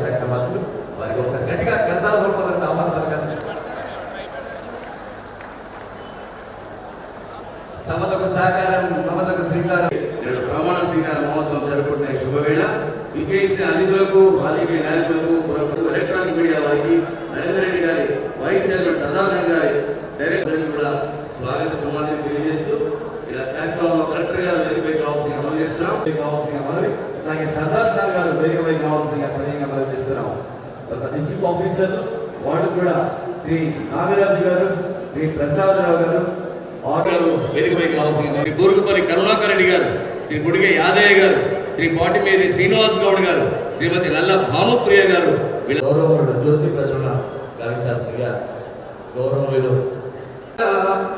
శాఖ మంత్రులు. వారికి ఒకసారి గట్టిగా గ్రంథాల రూపంలో ఆహ్వానం జరగాలి సమతకు సహకారం మమతకు శ్రీకారం. నేడు ప్రమాణ స్వీకార మహోత్సవం జరుపుకుంటున్న శుభవేళ. విజయించిన అతిథులకు రాజకీయ నాయకులకు పురోగతులకు, ఎలక్ట్రానిక్ మీడియా వారికి నరేంద్ర రెడ్డి గారి వైస్ చైర్మన్ సదానంద గారి డైరెక్టర్ కూడా స్వాగత సుమాన్ని తెలియజేస్తూ ఇలా కార్యక్రమంలో కలెక్టర్ గారు వేదికపై కావాల్సిన అమలు చేస్తున్నాం కావాల్సిన అమలు అలాగే వేగంగా కావాల్సిందిగా సరిగ్గా మనం చేస్తున్నాం డిస్ట్రిక్ట్ ఆఫీసర్ వాళ్ళు కూడా శ్రీ నాగరాజు గారు శ్రీ ప్రసాద్ రావు గారు ఆటలు వేదికపై బూరుగుపల్లి కరుణాకర్ రెడ్డి గారు శ్రీ గుడిగే యాదయ్య గారు శ్రీ పాటిమేది శ్రీనివాస్ గౌడ్ గారు శ్రీమతి నల్ల భావప్రియ గారు. వీళ్ళ జ్యోతి ప్రజల గారు గౌరవ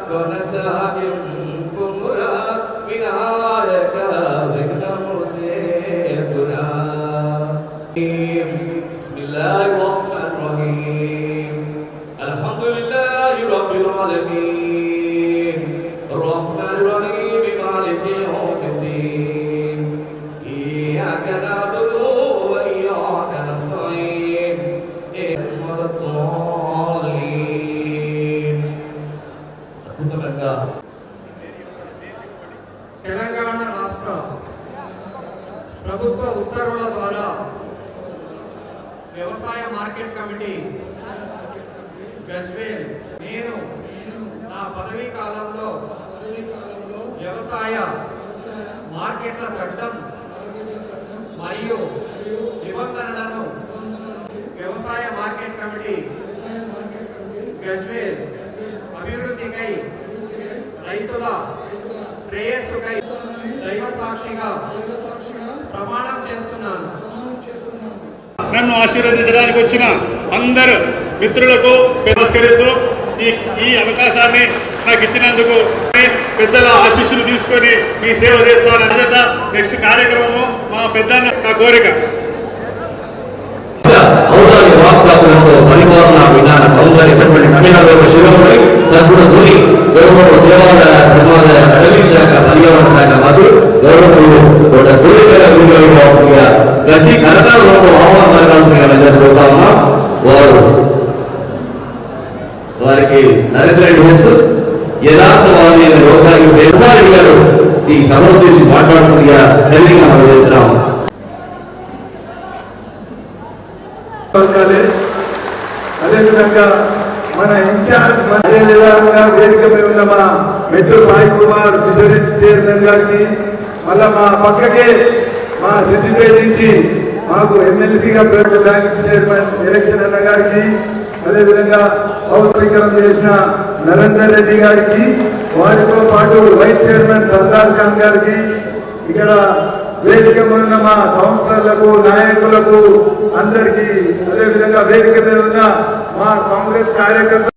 కొనసాగింపు మార్కెట్ కమిటీ. గజ్వేల్ నేను నా పదవీ కాలంలో వ్యవసాయ మార్కెట్ల చట్టం మరియు నిబంధనలను వ్యవసాయ మార్కెట్ కమిటీ గజ్వేల్ అభివృద్ధికై రైతుల శ్రేయస్సుకై దైవ సాక్షిగా ప్రమాణం చేస్తున్నాను. నన్ను ఆశీర్వదించడానికి వచ్చిన అందరు మిత్రులకు నమస్కరిస్తూ ఈ ఈ అవకాశాన్ని నాకు ఇచ్చినందుకు పెద్దల ఆశీస్సులు తీసుకొని మీ సేవ చేస్తాను. నెక్స్ట్ కార్యక్రమము మా పెద్ద నా కోరిక. ఔదార్య వాక్చాతులంతో సౌందర్యమైనటువంటి శిరోమణి సద్గుణ గౌరవ దేవాలయ ధర్మాదాయ అటవీ శాఖ పర్యావరణ శాఖ మంత్రులు గౌరవములు సూర్యకర గట్టి ఆహ్వానం వారికి నరేంద్ర యథార్థవాది అనే లోకానికి గారు సెల్లింగ్ మనం చేస్తున్నాం అదేవిధంగా మన ఇన్ఛార్జ్ మన అదే ఉన్న మా మెట్టు సాయి కుమార్ ఫిషరీస్ చైర్మన్ గారికి మళ్ళా మా పక్కకే మా సిద్దిపేట నుంచి మాకు ఎమ్మెల్సీగా ప్రైవేట్ బ్యాంక్ చైర్మన్ ఎలక్షన్ అన్న గారికి అదేవిధంగా స్వీకారం చేసిన నరేందర్ రెడ్డి గారికి వారితో పాటు వైస్ చైర్మన్ సర్దార్ ఖాన్ గారికి ఇక్కడ వేదిక మీద ఉన్న మా కౌన్సిలర్లకు నాయకులకు అందరికీ అదేవిధంగా వేదిక మీద ఉన్న మా కాంగ్రెస్ కార్యకర్త